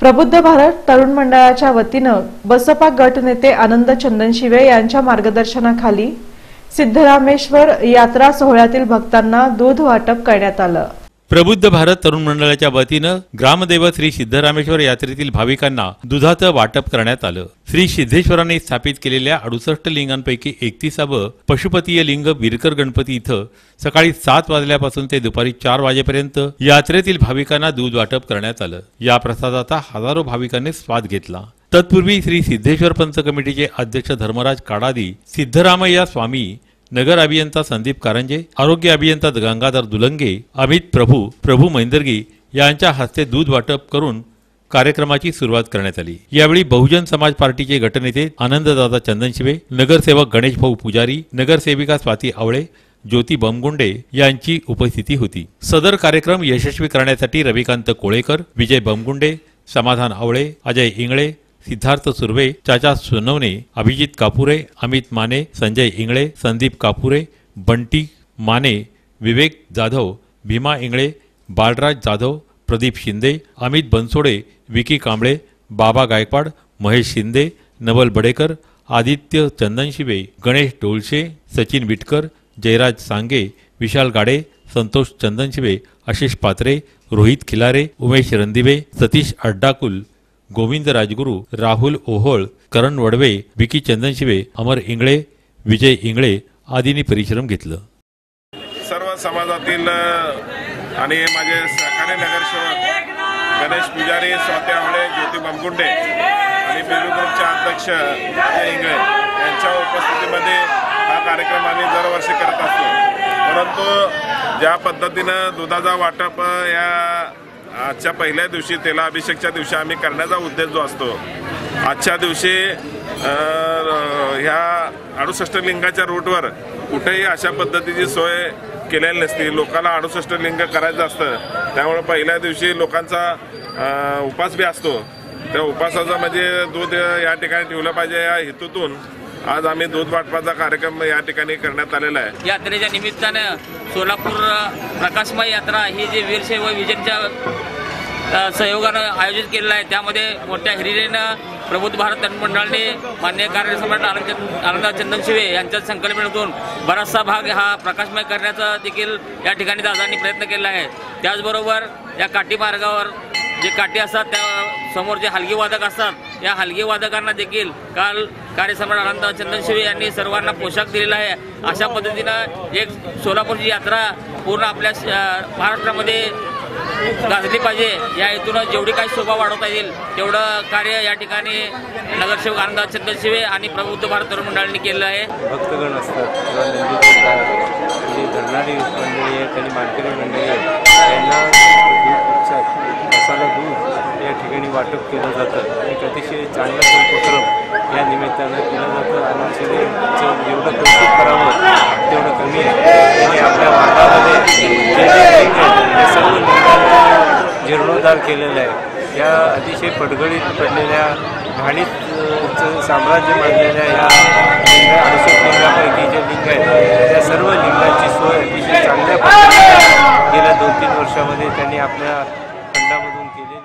प्रबुद्ध भारत तरुण मंडळाच्या वतीनं बसपा गटनेते आनंद आनंद चंदनशिवे यांच्या मार्गदर्शनाखाली सिद्धरामेश्वर यात्रा सोहळ्यातील भक्तांना दूध वाटप करण्यात आलं. प्रबुद्ध भारत तरुण मंडळाच्या वतीनं ग्रामदेव श्री सिद्धरामेश्वर यात्रेतील भाविकांना दुधाचं वाटप करण्यात आलं. श्री सिद्धेश्वरांनी स्थापित केलेल्या अडुसष्ट लिंगांपैकी एकतीसावं पशुपतीय लिंग विरकर गणपती इथं सकाळी सात वाजल्यापासून ते दुपारी चार वाजेपर्यंत यात्रेतील भाविकांना दूध वाटप करण्यात आलं. या प्रसादाचा हजारो भाविकांनी स्वाद घेतला. तत्पूर्वी श्री सिद्धेश्वर पंच कमिटीचे अध्यक्ष धर्मराज काडादी सिद्धरामय्या स्वामी नगर अभियंता संदीप कारंजे आरोग्य अभियंता गंगाधर दुलंगे अमित प्रभू प्रभू मैंदर्गी यांच्या हस्ते दूध वाटप करून कार्यक्रमाची सुरुवात करण्यात आली. यावेळी बहुजन समाज पार्टीचे गटनेते आनंददादा चंदनशिवे नगरसेवक गणेश भाऊ पुजारी नगरसेविका स्वाती आवळे ज्योती बमगुंडे यांची उपस्थिती होती. सदर कार्यक्रम यशस्वी करण्यासाठी रविकांत कोळेकर विजय बमगुंडे समाधान आवळे अजय इंगळे सिद्धार्थ सुर्वे चाचा सोनवणे अभिजित कापुरे अमित माने संजय इंगळे संदीप कापुरे बंटी माने विवेक जाधव भीमा इंगळे बाळराज जाधव प्रदीप शिंदे अमित बनसोडे विकी कांबळे बाबा गायकवाड महेश शिंदे नवल बडेकर आदित्य चंदनशिवे गणेश डोलशे सचिन विटकर जयराज सांगे विशाल गाडे संतोष चंदनशिवे आशिष पात्रे रोहित खिलारे उमेश रणदिवे सतीश अड्डाकुल गोविंद राजगुरू राहुल ओहोळ करण वडवे विकी चंदनशिवे अमर इंगळे विजय इंगळे आदींनी परिश्रम घेतलं. सर्व समाजातील आणि माझे सहकारी नगरसेवक गणेश पुजारी स्वात्या आवळे ज्योती बमकुंडे आणि बिजू ग्रुपचे अध्यक्ष अजय इंगळे यांच्या उपस्थितीमध्ये हा कार्यक्रम आम्ही दरवर्षी करत असतो. परंतु ज्या पद्धतीनं दुधाचा वाटप या आजच्या पहिल्या दिवशी तेला अभिषेकच्या दिवशी आम्ही करण्याचा उद्देश जो असतो आजच्या दिवशी ह्या अडुसष्ट लिंगाच्या रूटवर कुठेही अशा पद्धतीची सोय केलेली नसती. लोकांना अडुसष्ट लिंग करायचं असतं. त्यामुळे पहिल्या दिवशी लोकांचा उपास बी असतो. त्या उपासाचं म्हणजे दूध या ठिकाणी ठेवलं पाहिजे या हेतूतून आज आम्ही दूध वाटपाचा कार्यक्रम या ठिकाणी करण्यात आलेला आहे. यात्रेच्या निमित्तानं सोलापूर प्रकाशमय यात्रा ही जी वीरशैव विजनच्या सहयोगानं आयोजित केलेलं आहे त्यामध्ये मोठ्या हिरिरीनं प्रबुद्ध भारत मंडळाने मान्य कार्यसम्राट आनंद आनंद चंदनशिवे यांच्या संकल्पनेतून बराचसा भाग हा प्रकाशमय करण्याचा देखील या ठिकाणी दादांनी प्रयत्न केला आहे. त्याचबरोबर या काठी मार्गावर जे काठी असतात त्या समोर जे हलगी वादक असतात या हलगे वादकांना देखील काल कार्यसम्राट आनंद चंदनशिवे यांनी सर्वांना पोशाख दिलेला आहे. अशा पद्धतीनं एक सोलापूरची यात्रा पूर्ण आपल्या महाराष्ट्रामध्ये गाजली पाहिजे. या हेतूनं जेवढी काही शोभा वाढवता येईल तेवढं कार्य या ठिकाणी नगरसेवक आनंद चंदनशिवे आणि प्रबुद्ध भारत तरुण मंडळांनी केलं आहे. भक्तगण असतात. जी धरणारी मंडळी आहेत आणि मानकरी मंडळी आहेत. त्यांना मसाला दूध या ठिकाणी वाटप केलं जातं. एक अतिशय चांगला उपक्रम या निमित्तानं केलं जातं. आणि जेवढं कौतुक करावं तेवढं कमी आहे. आणि आपल्या भारतामध्ये जे सर्व उद्धार केलेला आहे. या अतिशय पडगडीत पडलेल्या घाणीत साम्राज्य मानलेल्या या लिंग लिंगापैकी जे लिंग आहेत त्या सर्व लिंगांची सोय अतिशय चांगल्या पद्धतीने गेल्या दोन तीन वर्षामध्ये त्यांनी आपल्या खंडामधून